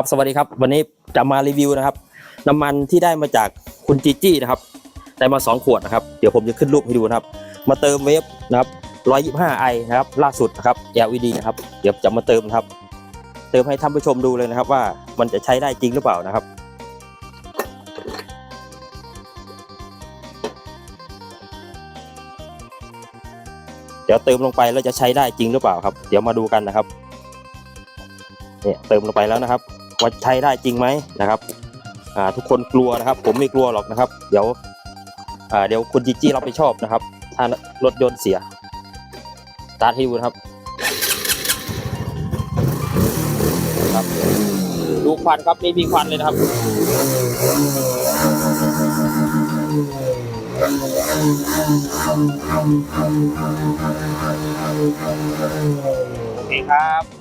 ครับสวัสดีครับ วันนี้จะมารีวิวนะครับ น้ำมันที่ได้มาจากคุณจีจี้นะครับ ได้มา 2 ขวดนะครับ เดี๋ยวผมจะขึ้นรูปให้ดูนะครับ มาเติมเวฟนะครับ 125ไอนะครับ ล่าสุดนะครับ LED นะครับ เดี๋ยวจะมาเติมนะครับ เติมให้ท่านผู้ชมดูเลยนะครับ ว่ามันจะใช้ได้จริงหรือเปล่านะครับ เดี๋ยวเติมลงไปแล้วจะใช้ได้จริงหรือเปล่าครับ เดี๋ยวมาดูกันนะครับเนี่ยเติมลงไปแล้วนะครับ ว่าใช้ได้จริงไหมนะครับทุกคนกลัวนะครับ ผมไม่กลัวหรอกนะครับ เดี๋ยวเดี๋ยวคุณจีจี้รับผิดชอบนะครับ ถ้ารถยนต์เสียตาร์ทให้ดูนะครับครับ ดูควันครับไม่มีควันเลยนะครับโอเคครับ